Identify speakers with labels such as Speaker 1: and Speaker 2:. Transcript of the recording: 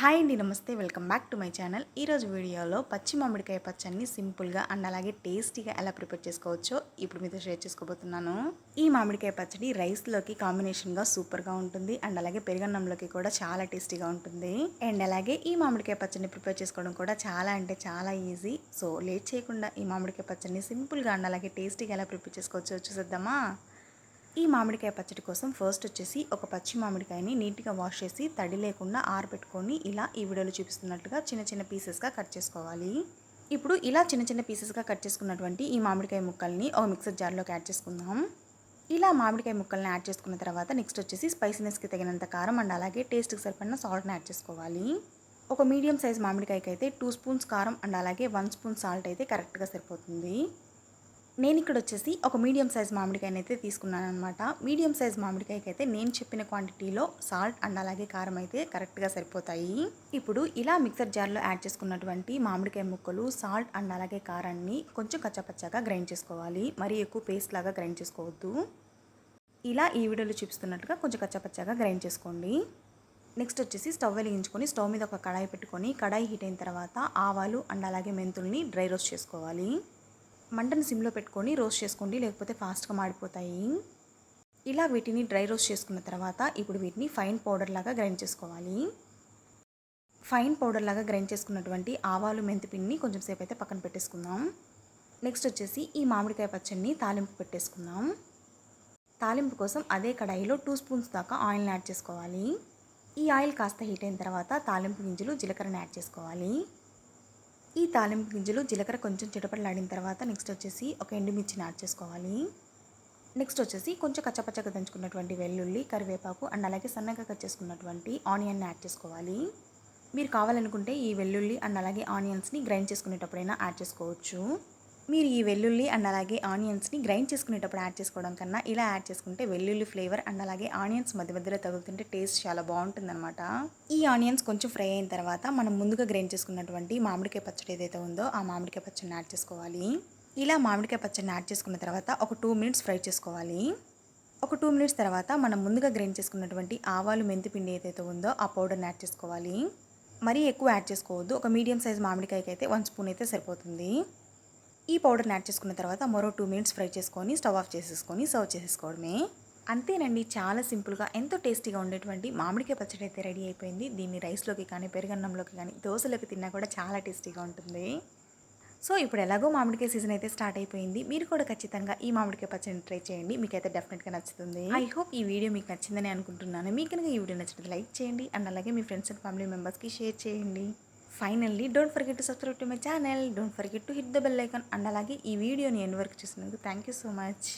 Speaker 1: Hi అండి నమస్తే welcome back to my channel. ఈరోజు వీడియోలో పచ్చి మామిడికాయ పచ్చడిని సింపుల్గా అండ్ అలాగే టేస్టీగా ఎలా ప్రిపేర్ చేసుకోవచ్చో ఇప్పుడు మీతో షేర్ చేసుకోబోతున్నాను. ఈ మామిడికాయ పచ్చడి రైస్లోకి కాంబినేషన్గా సూపర్గా ఉంటుంది అండ్ అలాగే పెరుగన్నంలోకి కూడా చాలా టేస్టీగా ఉంటుంది. అండ్ అలాగే ఈ మామిడికాయ పచ్చడిని ప్రిపేర్ చేసుకోవడం కూడా చాలా అంటే చాలా ఈజీ. సో లేట్ చేయకుండా ఈ మామిడికాయ పచ్చడిని సింపుల్గా అండ్ అలాగే టేస్టీగా ఎలా ప్రిపేర్ చేసుకోవచ్చో చూసేద్దామా? ఈ మామిడికాయ పచ్చడి కోసం ఫస్ట్ వచ్చేసి ఒక పచ్చి మామిడికాయని నీట్గా వాష్ చేసి తడి లేకుండా ఆరబెట్టుకొని ఇలా ఈ వీడియోలో చూపిస్తున్నట్టుగా చిన్న చిన్న పీసెస్గా కట్ చేసుకోవాలి. ఇప్పుడు ఇలా చిన్న చిన్న పీసెస్గా కట్ చేసుకున్నటువంటి ఈ మామిడికాయ ముక్కల్ని ఒక మిక్సర్ జార్లోకి యాడ్ చేసుకుందాం. ఇలా మామిడికాయ ముక్కల్ని యాడ్ చేసుకున్న తర్వాత నెక్స్ట్ వచ్చేసి స్పైసీనెస్కి తగినంత కారం అండ్ అలాగే టేస్ట్కి సరిపడిన సాల్ట్ని యాడ్ చేసుకోవాలి. ఒక మీడియం సైజ్ మామిడికాయకి అయితే టూ స్పూన్స్ కారం అండ్ అలాగే వన్ స్పూన్ సాల్ట్ అయితే కరెక్ట్గా సరిపోతుంది. నేను ఇక్కడ వచ్చేసి ఒక మీడియం సైజ్ మామిడికాయని అయితే తీసుకున్నాను అనమాట మీడియం సైజ్ మామిడికాయకి అయితే నేను చెప్పిన క్వాంటిటీలో సాల్ట్ అండ్ అలాగే కారం అయితే కరెక్ట్గా సరిపోతాయి. ఇప్పుడు ఇలా మిక్సర్ జార్లో యాడ్ చేసుకున్నటువంటి మామిడికాయ ముక్కలు సాల్ట్ అండ్ అలాగే కారాన్ని కొంచెం కచ్చపచ్చగా గ్రైండ్ చేసుకోవాలి. మరీ ఎక్కువ పేస్ట్ లాగా గ్రైండ్ చేసుకోవద్దు. ఇలా ఈ వీడియోలో చూపిస్తున్నట్టుగా కొంచెం కచ్చపచ్చగా గ్రైండ్ చేసుకోండి. నెక్స్ట్ వచ్చేసి స్టవ్ వెలిగించుకొని స్టవ్ మీద ఒక కడాయి పెట్టుకొని కడాయి హీట్ అయిన తర్వాత ఆవాలు అండ్ అలాగే మెంతుల్ని డ్రై రోస్ట్ చేసుకోవాలి. మంటను సిమ్లో పెట్టుకొని రోస్ట్ చేసుకోండి లేకపోతే ఫాస్ట్గా మాడిపోతాయి. ఇలా వీటిని డ్రై రోస్ట్ చేసుకున్న తర్వాత ఇప్పుడు వీటిని ఫైన్ పౌడర్ లాగా గ్రైండ్ చేసుకోవాలి. ఫైన్ పౌడర్ లాగా గ్రైండ్ చేసుకున్నటువంటి ఆవాలు మెంతిపిండిని కొంచెం సేపు అయితే పక్కన పెట్టేసుకుందాం. నెక్స్ట్ వచ్చేసి ఈ మామిడికాయ పచ్చడిని తాలింపు పెట్టేసుకుందాం. తాలింపు కోసం అదే కడాయిలో టూ స్పూన్స్ దాకా ఆయిల్ని యాడ్ చేసుకోవాలి. ఈ ఆయిల్ కాస్త హీట్ అయిన తర్వాత తాలింపు గింజలు జీలకర్రని యాడ్ చేసుకోవాలి. ఈ తాలింపు గింజలు జీలకర్ర కొంచెం చిటపడలాడిన తర్వాత నెక్స్ట్ వచ్చేసి ఒక ఎండుమిర్చిని యాడ్ చేసుకోవాలి. నెక్స్ట్ వచ్చేసి కొంచెం కచ్చపచ్చగా దంచుకున్నటువంటి వెల్లుల్లి కరివేపాకు అండ్ అలాగే సన్నగా కట్ చేసుకున్నటువంటి ఆనియన్ని యాడ్ చేసుకోవాలి. మీరు కావాలనుకుంటే ఈ వెల్లుల్లి అండ్ అలాగే ఆనియన్స్ని గ్రైండ్ చేసుకునేటప్పుడైనా యాడ్ చేసుకోవచ్చు. మీరు ఈ వెల్లుల్లి అండ్ అలాగే ఆనియన్స్ని గ్రైండ్ చేసుకునేటప్పుడు యాడ్ చేసుకోవడం కన్నా ఇలా యాడ్ చేసుకుంటే వెల్లుల్లి ఫ్లేవర్ అండ్ అలాగే ఆనియన్స్ మధ్య మధ్యలో తగులుతుంటే టేస్ట్ చాలా బాగుంటుందన్నమాట. ఈ ఆనియన్స్ కొంచెం ఫ్రై అయిన తర్వాత మనం ముందుగా గ్రైండ్ చేసుకున్నటువంటి మామిడికాయ పచ్చడి ఏదైతే ఉందో ఆ మామిడికాయ పచ్చడిని యాడ్ చేసుకోవాలి. ఇలా మామిడికాయ పచ్చడిని యాడ్ చేసుకున్న తర్వాత ఒక టూ మినిట్స్ ఫ్రై చేసుకోవాలి. ఒక టూ మినిట్స్ తర్వాత మనం ముందుగా గ్రైండ్ చేసుకున్నటువంటి ఆవాలు మెంతి పిండి ఏదైతే ఉందో ఆ పౌడర్ని యాడ్ చేసుకోవాలి. మరీ ఎక్కువ యాడ్ చేసుకోవద్దు. ఒక మీడియం సైజ్ మామిడికాయకి అయితే వన్ స్పూన్ అయితే సరిపోతుంది. ఈ పౌడర్ని యాడ్ చేసుకున్న తర్వాత మరో టూ మినిట్స్ ఫ్రై చేసుకొని స్టవ్ ఆఫ్ చేసేసుకొని సర్వ్ చేసేసుకోవడమే అంతేనండి చాలా సింపుల్గా ఎంతో టేస్టీగా ఉండేటువంటి మామిడికాయ పచ్చడి అయితే రెడీ అయిపోయింది. దీన్ని రైస్లోకి కానీ పెరుగన్నంలోకి కానీ దోశలోకి తిన్నా కూడా చాలా టేస్టీగా ఉంటుంది. సో ఇప్పుడు ఎలాగో మామిడికాయ సీజన్ అయితే స్టార్ట్ అయిపోయింది. మీరు కూడా ఖచ్చితంగా ఈ మామిడికాయ పచ్చడిని ట్రై చేయండి. మీకైతే డెఫినెట్గా నచ్చుతుంది. ఐ హోప్ ఈ వీడియో మీకు నచ్చిందని అనుకుంటున్నాను. మీకు కనుక ఈ వీడియో నచ్చినట్టు లైక్ చేయండి. అండ్ అలాగే మీ ఫ్రెండ్స్ అండ్ ఫ్యామిలీ మెంబర్స్కి షేర్ చేయండి. Finally don't forget to subscribe to my channel don't forget to hit the bell icon. And అలాగే ఈ వీడియోని ఎన్ వరకు చూసినందుకు థ్యాంక్ యూ సో మచ్.